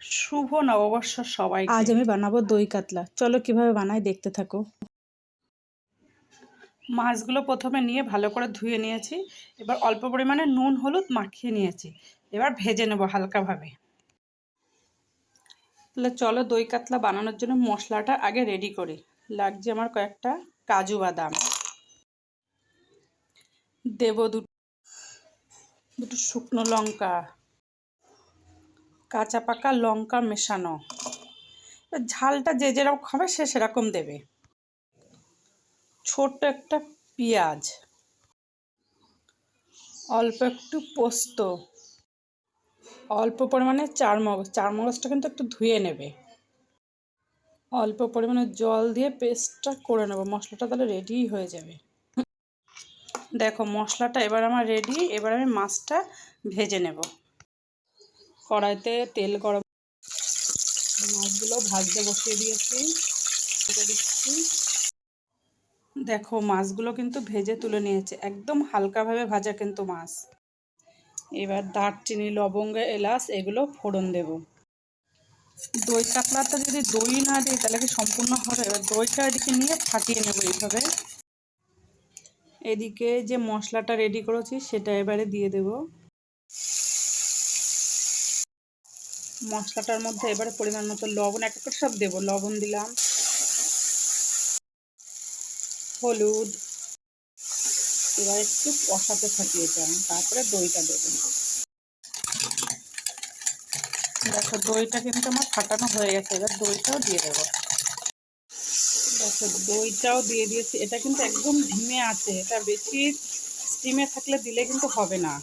শুভ নববর্ষ সবাই আজ আমি বানাবো দই কাতলা। চলো কীভাবে বানাই দেখতে থাকো। মাছগুলো প্রথমে নিয়ে ভালো করে ধুয়ে নিয়েছি। এবার অল্প পরিমাণে নুন হলুদ মাখিয়ে নিয়েছি। এবার ভেজে নেব হালকাভাবে। তাহলে চলো দই কাতলা বানানোর জন্য মশলাটা আগে রেডি করি। লাগছে আমার কয়েকটা কাজু বাদাম। দেব দুটো দুটো শুকনো লঙ্কা। কাঁচা পাকা লঙ্কা মেশানো। ঝালটা যে যেরকম খাবে সে সেরকম দেবে। ছোট্ট একটা পেঁয়াজ। অল্প একটু পোস্ত। অল্প পরিমাণে চার মগজ চার মগজটা কিন্তু একটু ধুয়ে নেবে। অল্প পরিমাণে জল দিয়ে পেস্টটা করে নেব। মশলাটা তাহলে রেডিই হয়ে যাবে। দেখো, মশলাটা এবার আমার রেডি এবার আমি মাছটা ভেজে নেব। কড়াইতে তেল গরম মাছগুলো ভাজতে বসিয়ে দিয়েছি। দিচ্ছি। দেখো মাছগুলো কিন্তু ভেজে তুলে নিয়েছে। একদম হালকাভাবে ভাজা কিন্তু মাছ। এবার দারচিনি লবঙ্গ এলাচ এগুলো ফোড়ন দেব। দই কাতলাটা যদি দই না দিই তাহলে কি সম্পূর্ণ হবে? এবার দইটা এদিকে নিয়ে ফাটিয়ে নেব এইভাবে। এদিকে যে মশলাটা রেডি করেছি সেটা এবারে দিয়ে দেব। মশলাটার মধ্যে এবারে পরিমাণ মতো লবণ, এক একটা সব দেবো। লবণ দিলাম, হলুদ, এবার একটু কষাতে থাকি এটা, তারপরে দইটা দেবেন দেখো, দইটা কিন্তু আমার ফাটানো হয়ে গেছে, এবার দইটাও দিয়ে দেবো। দেখো, দইটাও দিয়ে দিয়েছি। এটা কিন্তু একদম ধিমে আছে, এটা বেশি স্টিমে থাকলে দিলে কিন্তু হবে না।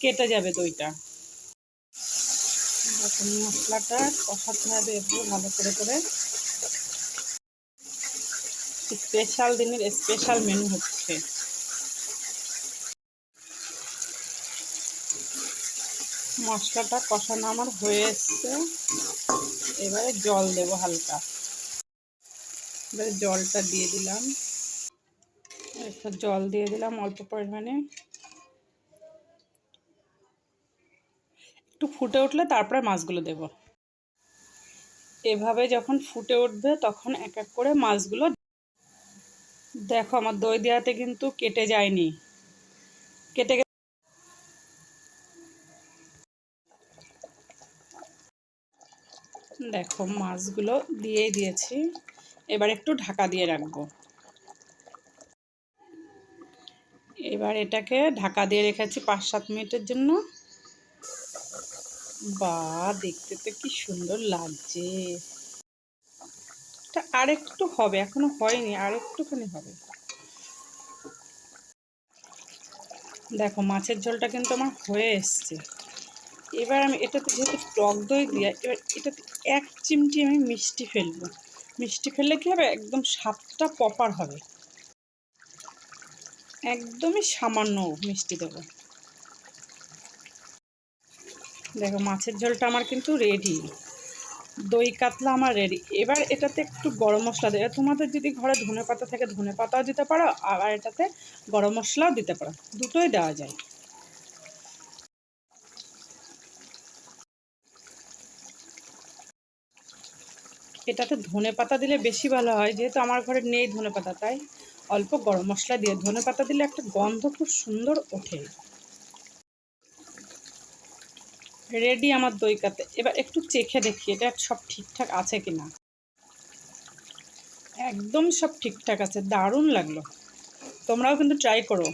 কেটে যাবে দইটা। দেখো মশলাটা, কষাতে হবে একটু ভালো করে করে। স্পেশাল দিনের স্পেশাল মেনু হচ্ছে। মশলাটা কষানো আমার হয়ে এসছে। এবারে জল দেব হালকা। এবারে জলটা দিয়ে দিলাম। জল দিয়ে দিলাম অল্প পরিমাণে। একটু ফুটে উঠলে তারপরে মাছগুলো দেব। এভাবে যখন ফুটে উঠবে তখন এক এক করে মাছগুলো দেখো আমার দই দেওয়াতে কিন্তু কেটে যায়নি। কেটে দেখো মাছগুলো দিয়েই দিয়েছি। এবার একটু ঢাকা দিয়ে রাখব। এবার এটাকে ঢাকা দিয়ে রেখেছি পাঁচ সাত মিনিটের জন্য। বা দেখতে তো কি সুন্দর লাগছে। এটা আরেকটু হবে, এখনও হয়নি, আরেকটুখানি হবে। দেখো, মাছের ঝোলটা কিন্তু আমার হয়ে এসছে। এবার আমি এটাতে যেহেতু টক দই দিয়ে, এবার এটাতে এক চিমটি আমি মিষ্টি ফেলব। মিষ্টি ফেললে কী হবে? একদম স্বাদটা প্রপার হবে। একদমই সামান্য মিষ্টি দেবো। দেখো, মাছের ঝোলটা আমার কিন্তু রেডি দই কাতলা আমার রেডি এবার এটাতে একটু গরম মশলা দেবে তোমাদের যদি ঘরে ধনে পাতা থাকে, ধনে পাতাও দিতে পারো, আবার এটাতে গরম মশলাও দিতে পারো। দুটোই দেওয়া যায়। এটাতে ধনে পাতা দিলে বেশি ভালো হয়, যেহেতু আমার ঘরে নেই ধনে পাতা, তাই অল্প গরম মশলা দিয়ে। ধনে পাতা দিলে একটা গন্ধ খুব সুন্দর ওঠে। রেডি আমার দই কাতে এবার একটু চেখে দেখি, এটা সব ঠিকঠাক আছে কি না একদম সব ঠিকঠাক আছে, দারুণ লাগল। তোমরাও কিন্তু ট্রাই করো।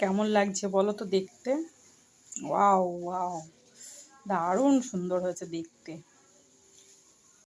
কেমন লাগছে বলো তো দেখতে? Wow wow. দারুণ সুন্দর হয়েছে দেখতে।